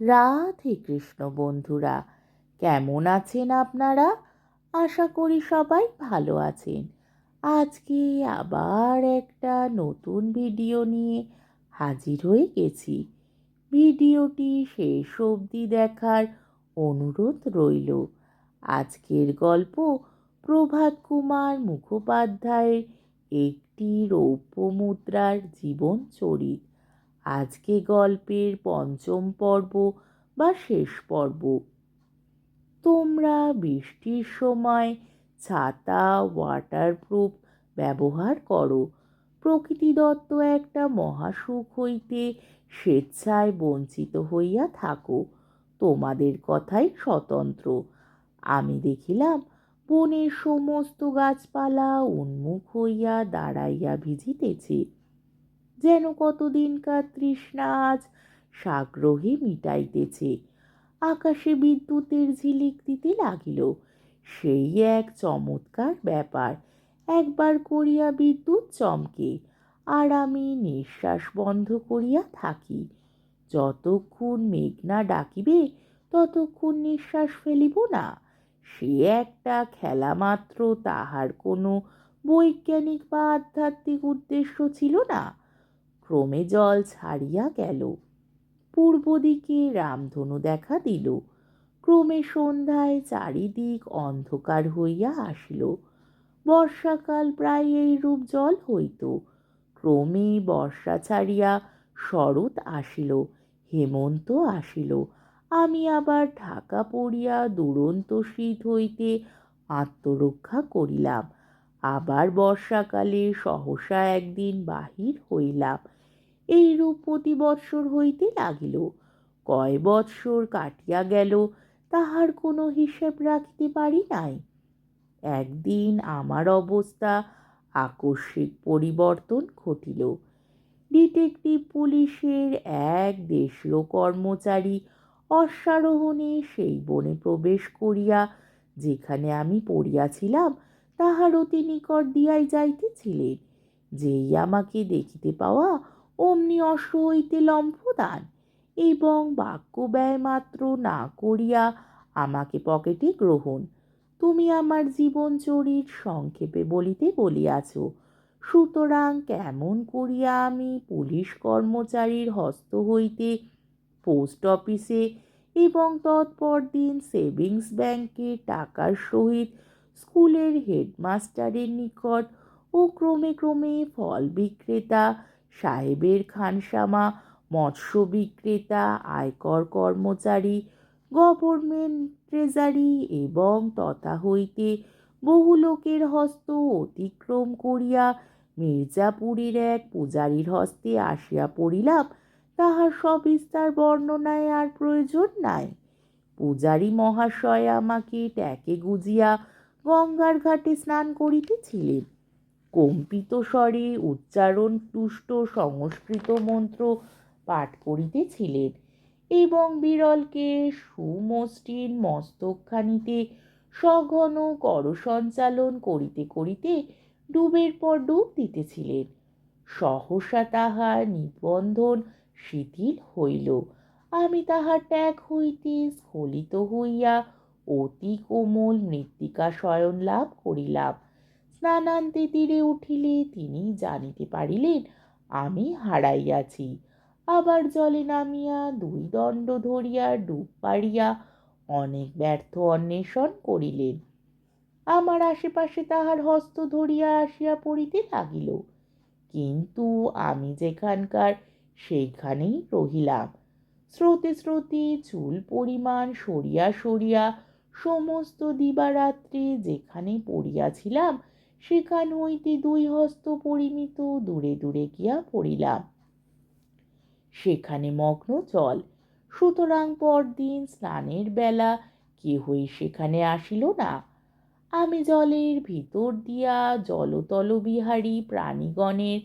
রাধে কৃষ্ণ বন্ধুরা, কেমন আছেন আপনারা? আশা করি সবাই ভালো আছেন। আজকে আবার একটা নতুন ভিডিও নিয়ে হাজির হয়ে গেছি। ভিডিওটি শেষ অবধি দেখার অনুরোধ রইল। আজকের গল্প প্রভাত কুমার মুখোপাধ্যায়ের একটি রৌপ্য মুদ্রার জীবন চরিত। আজকে গল্পের পঞ্চম পর্ব বা শেষ পর্ব। তোমরা বৃষ্টির সময় ছাতা ওয়াটারপ্রুফ ব্যবহার করো। প্রকৃতি দত্ত একটা মহাসুখ হইতে স্বেচ্ছায় বঞ্চিত হইয়া থাকো। তোমাদের কথাই স্বতন্ত্র। আমি দেখিলাম, বনের সমস্ত গাছপালা উন্মুখ হইয়া দাঁড়াইয়া ভিজিতেছে। যেন কতদিনকার তৃষ্ণা আজ সাগ্রহে মিটাইতেছে। আকাশে বিদ্যুতের ঝিলিক দিতে লাগিল। সেই এক চমৎকার ব্যাপার। একবার করিয়া বিদ্যুৎ চমকে, আর আমি নিঃশ্বাস বন্ধ করিয়া থাকি। যতক্ষণ মেঘনা ডাকিবে, ততক্ষণ নিঃশ্বাস ফেলিব না। সে একটা খেলা মাত্র, তাহার কোনো বৈজ্ঞানিক বা আধ্যাত্মিক উদ্দেশ্য ছিল না। ক্রমে জল ছাড়িয়া গেল। পূর্ব দিকে রামধনু দেখা দিল। ক্রমে সন্ধ্যায় চারিদিক অন্ধকার হইয়া আসিল। বর্ষাকাল প্রায় এইরূপ জল হইত। ক্রমে বর্ষা ছাড়িয়া শরৎ আসিল, হেমন্ত আসিল। আমি আবার ঢাকা পড়িয়া দুরন্ত শীত হইতে আত্মরক্ষা করিলাম। আবার বর্ষাকালে সহসা একদিন বাহির হইলাম। এইরূপ প্রতি বৎসর হইতে লাগিল। কয় বৎসর কাটিয়া গেল, তাহার কোনো হিসেব রাখিতে পারি নাই। একদিন আমার অবস্থা আকস্মিক পরিবর্তন ঘটিল। ডিটেকটিভ পুলিশের এক দেশীয় কর্মচারী অশ্বারোহণে সেই বনে প্রবেশ করিয়া যেখানে আমি পড়িয়াছিলাম, তাহার অতি নিকট দিয়াই যাইতেছিলেন। যেই আমাকে দেখিতে পাওয়া অমনি অশ্ব হইতে লম্ফদান এবং বাক্য ব্যয় মাত্র না করিয়া আমাকে পকেটে গ্রহণ। তুমি আমার জীবন চরিত সংক্ষেপে বলিতে বলিয়াছ, সুতরাং কেমন করিয়া আমি পুলিশ কর্মচারীর হস্ত হইতে পোস্ট অফিসে এবং তৎপর দিন সেভিংস ব্যাংকে টাকার সহিত স্কুলের হেডমাস্টারের নিকট ও ক্রমে ক্রমে ফল বিক্রেতা সাহেবের খানসামা মৎস্য বিক্রেতা আয়কর কর্মচারী, গভর্নমেন্ট ট্রেজারি এবং তথা হইতে বহু লোকের হস্ত অতিক্রম করিয়া মির্জাপুরীর এক পূজারীর হস্তে আসিয়া পড়িলাম, তাহার সবিস্তার বর্ণনায় আর প্রয়োজন নাই। পূজারী মহাশয় আমাকে ট্যাকে গুজিয়া গঙ্গার ঘাটে স্নান করিতেছিলেন। কম্পিত স্বরে উচ্চারণ তুষ্ট সংস্কৃত মন্ত্র পাঠ করিতেছিলেন এবং বিরলকে সুমসৃণ মস্তকখানিতে সঘন করসঞ্চালন করিতে করিতে ডুবের পর ডুব দিতেছিলেন। সহসা তাহার নিবন্ধন শিথিল হইল। আমি তাহার ট্যাগ হইতে স্খলিত হইয়া অতি কোমল মৃত্তিকা শয়ন লাভ করিলাম। স্নানান্তে তীরে উঠিলে তিনি জানিতে পারিলেন, আমি হারাইয়াছি। আবার জলে নামিয়া দুই দণ্ড ধরিয়া ডুব পাড়িয়া অনেক ব্যর্থ অন্বেষণ করিলেন। আমার আশেপাশে তাহার হস্ত ধরিয়া আসিয়া পড়িতে লাগিল। কিন্তু আমি যেখানকার, সেইখানেই রহিলাম। স্রোতে স্রোতে চুল পরিমাণ সরিয়া সরিয়া সমস্ত দিবারাত্রি যেখানে পড়িয়াছিলাম সেখান হইতে দুই হস্ত পরিমিত দূরে দূরে গিয়া পড়িলাম সেখানে মগ্ন জল সুতরাং পরদিন স্নানের বেলা কেহই সেখানে আসিল না। আমি জলের ভিতর দিয়া জলতল বিহারী প্রাণীগণের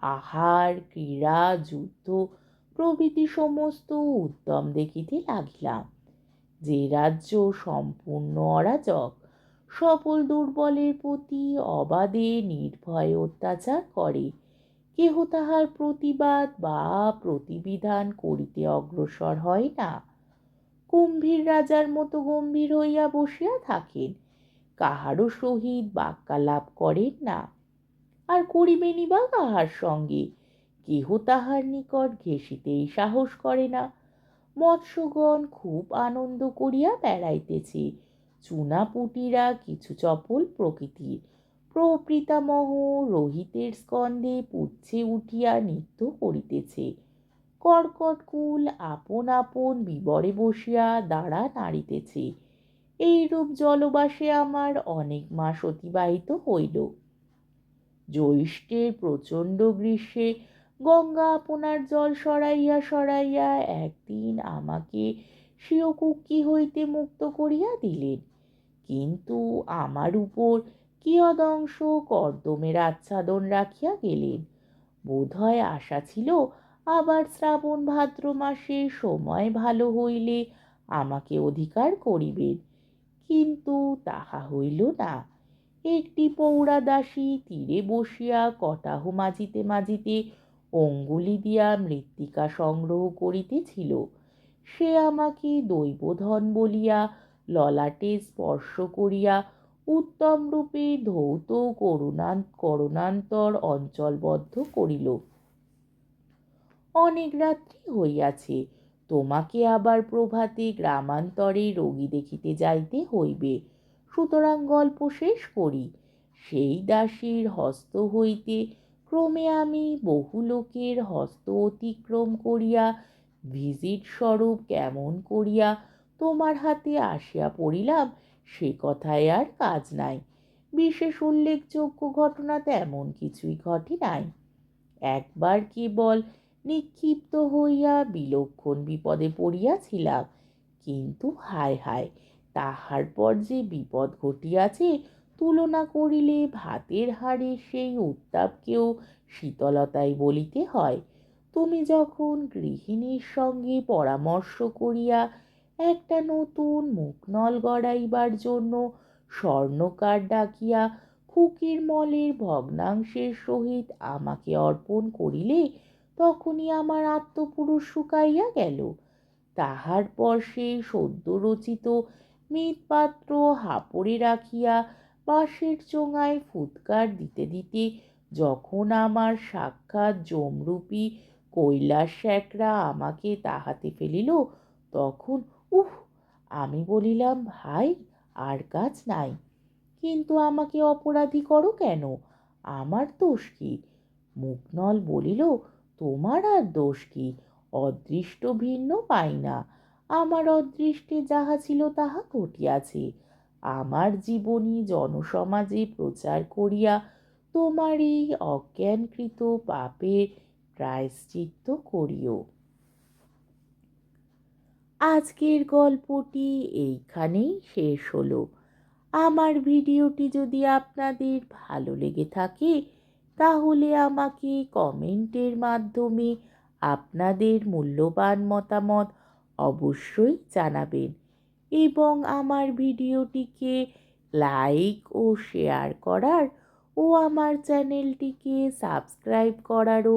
আহার, ক্রীড়া, যুদ্ধ প্রভৃতি সমস্ত উদ্যম দেখিতে লাগিলাম। যে রাজ্য সম্পূর্ণ অরাজক। সফল দুর্বলের প্রতি অবাধে নির্ভয় অত্যাচার করে। কেহ তাহার প্রতিবাদ বা প্রতিবিধান করিতে অগ্রসর হয় না। কুম্ভীর রাজার মতো গম্ভীর হইয়া বসিয়া থাকেন। কাহারও সহিত বাক্যালাপ করেন না। আর করিবেনই বা কাহার সঙ্গে? কেহ তাহার নিকট ঘেঁষিতেই সাহস করে না। মৎস্যগণ খুব আনন্দ করিয়া বেড়াইতেছে। চুনাপুটিরা, কিছু চপল প্রকৃতির। প্রপিতামহ রোহিতের স্কন্ধে পুচ্ছে উঠিয়া নৃত্য করিতেছে। কর্কটকুল আপন আপন বিবরে বসিয়া দাঁড়া নাড়িতেছে। এইরূপ জলবাসে আমার অনেক মাস অতিবাহিত হইল। জ্যৈষ্ঠের প্রচণ্ড গ্রীষ্মে গঙ্গা আপনার জল সরাইয়া সরাইয়া একদিন আমাকে স্বীয় কুক্ষি হইতে মুক্ত করিয়া দিলেন? কিন্তু আমার উপর কিয়দংশ কর্দমের আচ্ছাদন রাখিয়া গেলেন? বোধহয় আশা ছিল আবার শ্রাবণ ভাদ্র মাসে সময় ভালো হইলে আমাকে অধিকার করিবেন। কিন্তু তাহা হইল না। একটি পৌরা দাসী তীরে বসিয়া কটাহ মাজিতে মাজিতে অঙ্গুলি দিয়া মৃত্তিকা সংগ্রহ করিতেছিল। সে আমাকে দৈবধন বলিয়া, ললাটে স্পর্শ করিয়া উত্তম রূপে ধৌত করুণান, করুণান্তর অঞ্চলবদ্ধ করিল। অনেক রাত্রি হইয়াছে, তোমাকে আবার প্রভাতে গ্রামান্তরে রোগী দেখিতে যাইতে হইবে। সুতরাং গল্প শেষ করি। সেই দাসীর হস্ত হইতে ক্রমে আমি বহু লোকের হস্ত অতিক্রম করিয়া ভিজিট স্বরূপ কেমন করিয়া তোমার হাতে আসিয়া পড়িলাম, সে কথায় আর কাজ নাই। বিশেষ উল্লেখযোগ্য ঘটনা তেমন কিছুই ঘটে নাই। একবার কেবল নিক্ষিপ্ত হইয়া বিলক্ষণ বিপদে পড়িয়াছিলাম, কিন্তু হায় হায়, তাহার পর যে বিপদ ঘটিয়াছে, তুলনা করিলে ভাতের হাড়ে সেই উত্তাপকেও শীতলতাই বলিতে হয়। তুমি যখন গৃহিণীর সঙ্গে পরামর্শ করিয়া একটা নতুন মুখনল গড়াইবার জন্য স্বর্ণকার ডাকিয়া খুকির মলের ভগ্নাংশের সহিত আমাকে অর্পণ করিলে তখনই আমার আত্মপুরুষ শুকাইয়া গেল। তাহার পর সেই সদ্য রচিত মৃৎপাত্র হাপড়ে রাখিয়া বাঁশের চোঙায় ফুৎকার দিতে দিতে যখন আমার সাক্ষাৎ জমরূপী কৈলাস শ্যাকরা আমাকে তাহাতে ফেলিল, তখন উহ, আমি বলিলাম, ভাই, আর কাজ নাই। কিন্তু আমাকে অপরাধী করো কেন? আমার দোষ কি? মুকনল বলিল, তোমার আর দোষ কি? অদৃষ্ট ভিন্ন পাই না। আমার অদৃষ্টে যাহা ছিল তাহা ঘটিয়াছে। আমার জীবনী জনসমাজে প্রচার করিয়া তোমার এই অজ্ঞানকৃত পাপের প্রায়শ্চিত্ত করিও। আজকের গল্পটি এইখানেই শেষ হলো। আমার ভিডিওটি যদি আপনাদের ভালো লেগে থাকে, তাহলে আমাকে কমেন্টের মাধ্যমে আপনাদের মূল্যবান মতামত অবশ্যই জানাবেন এবং আমার ভিডিওটিকে লাইক ও শেয়ার করার ও আমার চ্যানেলটিকে সাবস্ক্রাইব করারও